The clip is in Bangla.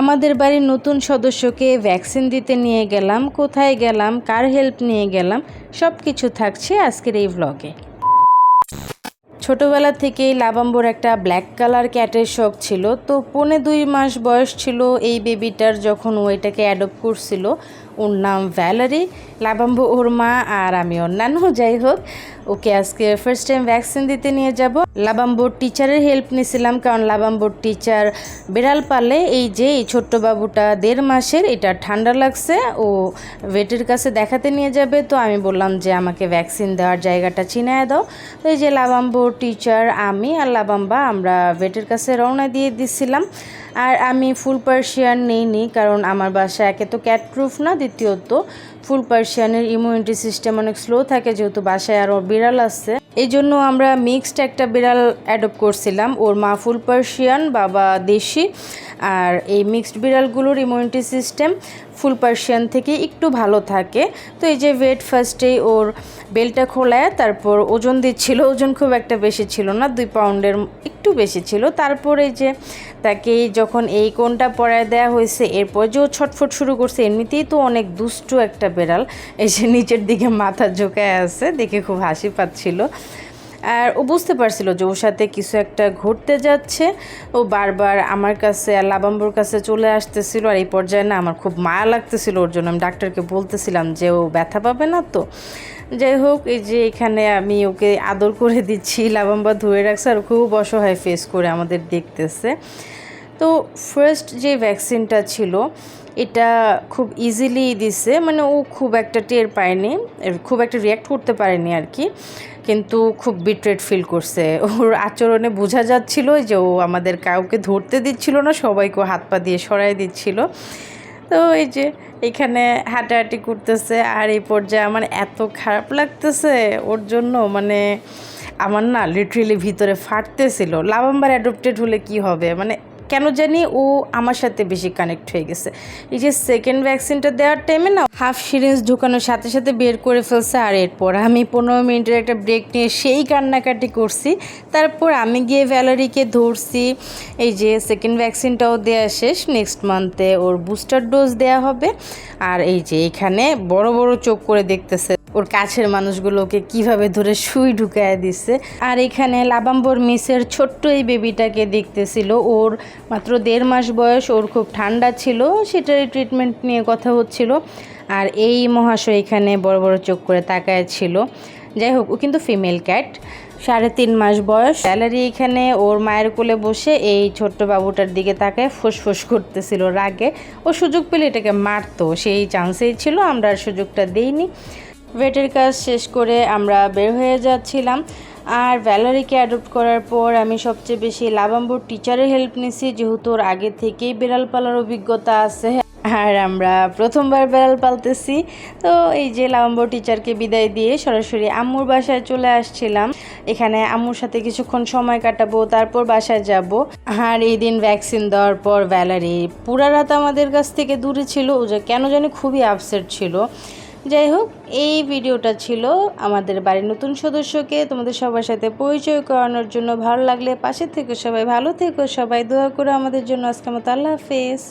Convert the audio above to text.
আমাদের বাড়ির নতুন সদস্যকে ভ্যাকসিন দিতে নিয়ে গেলাম, কোথায় গেলাম, কার হেল্প নিয়ে গেলাম সব কিছু থাকছে আজকের এই ব্লগে ছোটোবেলা থেকেই লাবাম্বর একটা ব্ল্যাক কালার ক্যাটের শখ ছিল, তো পৌনে দুই মাস বয়স ছিল এই বেবিটার যখন ও এটাকে অ্যাডপ্ট করছিল। ওর নাম ভ্যালারি। লাবাম্বো ওর মা আর আমি অন্যান্য যাই হোক। ওকে আজকে ফার্স্ট টাইম ভ্যাকসিন দিতে নিয়ে যাব। লাবাম্বোর টিচারের হেল্প নিয়েছিলাম কারণ লাবাম্বোর টিচার বিড়াল পালে। এই যে এই ছোট্ট বাবুটা দেড় মাসের, এটা ঠান্ডা লাগছে। ও ভেটের কাছে দেখাতে নিয়ে যাবে। তো আমি বললাম যে আমাকে ভ্যাকসিন দেওয়ার জায়গাটা চিনায় দাও। তো এই যে লাবাম্বোর টিচার আমি আর লাবাম্বা আমরা ভেটের কাছে রওনা দিয়ে দিছিলাম। আর আমি ফুল পার্সিয়ান নেইনি কারণ আমার বাসা একে তো ক্যাট প্রুফ না দ্বিতীয়ত ফুল পার্সিয়ানের ইমিউনিটি সিস্টেম অনেক স্লো থাকে যেহেতু বাসায় আরও বিড়াল আছে। এই জন্য আমরা মিক্সড একটা বিড়াল অ্যাডপ্ট করছিলাম। ওর মা ফুল পার্সিয়ান, বাবা দেশি। আর এই মিক্সড বিড়ালগুলোর ইমিউনিটি সিস্টেম ফুল পার্সিয়ান থেকে একটু ভালো থাকে। তো এই যে ওয়েট ফার্স্টেই ওর বেলটা খোলায়, তারপর ওজন দিচ্ছিল। ওজন খুব একটা বেশি ছিল না, দুই পাউন্ডের একটু বেশি ছিল। তারপর এই যে তাকে যখন এই কোনটা পরায় দেওয়া হয়েছে, এরপর যে ও ছটফট শুরু করছে, এমনিতেই তো অনেক দুষ্টু একটা বেড়াল। এসে নিচের দিকে মাথা ঝোঁকায় আছে, দেখে খুব হাসি পাচ্ছিল। আর ও বুঝতে পারছিল যে ওর সাথে কিছু একটা ঘটতে যাচ্ছে। ও বারবার আমার কাছে আর লাবাম্বুর কাছে চলে আসতেছিল আর এই পর্যায়ে না আমার খুব মায়া লাগতেছিল ওর জন্য। আমি ডাক্তারকে বলতেছিলাম যে ও ব্যথা পাবে না তো। যাই হোক, এই যে এখানে আমি ওকে আদর করে দিচ্ছি। লাবাম্বা ধুয়ে রাখছে আর খুব অসহায় ফেস করে আমাদের দেখতেছে। তো ফার্স্ট যে ভ্যাকসিনটা ছিল, এটা খুব ইজিলি দিছে মানে ও খুব একটা টের পায়নি খুব একটা রিয়াক্ট করতে পারেনি আর কি, কিন্তু খুব বিট্রেট ফিল করছে। ওর আচরণে বোঝা যাচ্ছিল যে ও আমাদের কাউকে ধরতে দিচ্ছিল না, সবাইকে হাত পা দিয়ে সরাই দিচ্ছিল। তো এই যে এখানে হাঁটাহাঁটি করতেছে, আর এই পর্যায়ে আমার এত খারাপ লাগতেছে, ওর জন্য মানে আমার না লিটারেলি ভিতরে ফাটতেছিল। লাভাম্বার অ্যাডপ্টেড হলে কি হবে? মানে কেন জানি ও আমার সাথে বেশি কানেক্ট হয়ে গেছে। এই যে সেকেন্ড ভ্যাকসিনটা দেওয়ার টাইমে না হাফ সিরিঞ্জ ঢুকানোর সাথে সাথে বের করে ফেলছে আর এরপর আমি পনেরো মিনিটের একটা ব্রেক নিয়ে সেই কান্নাকাটি করছি। তারপর আমি গিয়ে ভ্যালারিকে ধরছি, এই যে সেকেন্ড ভ্যাকসিনটাও দেওয়া শেষ নেক্সট মান্থে ওর বুস্টার ডোজ দেওয়া হবে। আর এই যে এখানে বড় বড় চোখ করে দেখতেছে। ওর কাছের মানুষগুলোকে কীভাবে ধরে সুই ঢুকায় দিচ্ছে আর এখানে লাবাম্বর মিসের ছোট্ট এই বেবিটাকে দেখতেছিল। ওর মাত্র দেড় মাস বয়স, ওর খুব ঠান্ডা ছিল, সেটারই ট্রিটমেন্ট নিয়ে কথা হচ্ছিল। আর এই মহাশয় এখানে বড় বড় চোখ করে তাকায় ছিল। যাই হোক, ও কিন্তু ফিমেল ক্যাট সাড়ে তিন মাস বয়স। স্যালারি এখানে ওর মায়ের কোলে বসে এই ছোট্ট বাবুটার দিকে তাকায়, ফুসফুস করতেছিল রাগে। ও সুযোগ পেলে এটাকে মারতো, সেই চান্সেই ছিল, আমরা আর সুযোগটা দেইনি। ভেটের কাজ শেষ করে আমরা বের হয়ে যাচ্ছিলাম। আর ভ্যালারিকে অ্যাডপ্ট করার পর আমি সবচেয়ে বেশি লাভাম্বুর টিচারের হেল্প নিছি, যেহেতু ওর আগে থেকেই বিড়াল পালার অভিজ্ঞতা আছে। আর আমরা প্রথমবার বেড়াল পালতেছি। তো এই যে লাভাম্বর টিচারকে বিদায় দিয়ে সরাসরি আম্মুর বাসায় চলে আসছিলাম। এখানে আম্মুর সাথে কিছুক্ষণ সময় কাটাবো, তারপর বাসায় যাব। আর এই দিন ভ্যাকসিন দেওয়ার পর ভ্যালারি পুরা রাত আমাদের কাছ থেকে দূরে ছিল। ও যে কেন জানি খুবই আপসেট ছিল। যাই হোক এই ভিডিওটা ছিল আমাদের বাড়ির নতুন সদস্যকে। তোমাদের সবার সাথে পরিচয় করানোর জন্য ভালো লাগলে পাশে থেকে সবাই ভালো থেকো, সবাই দোয়া করে আমাদের জন্য। আজকে মতো আল্লাহ হাফেজ।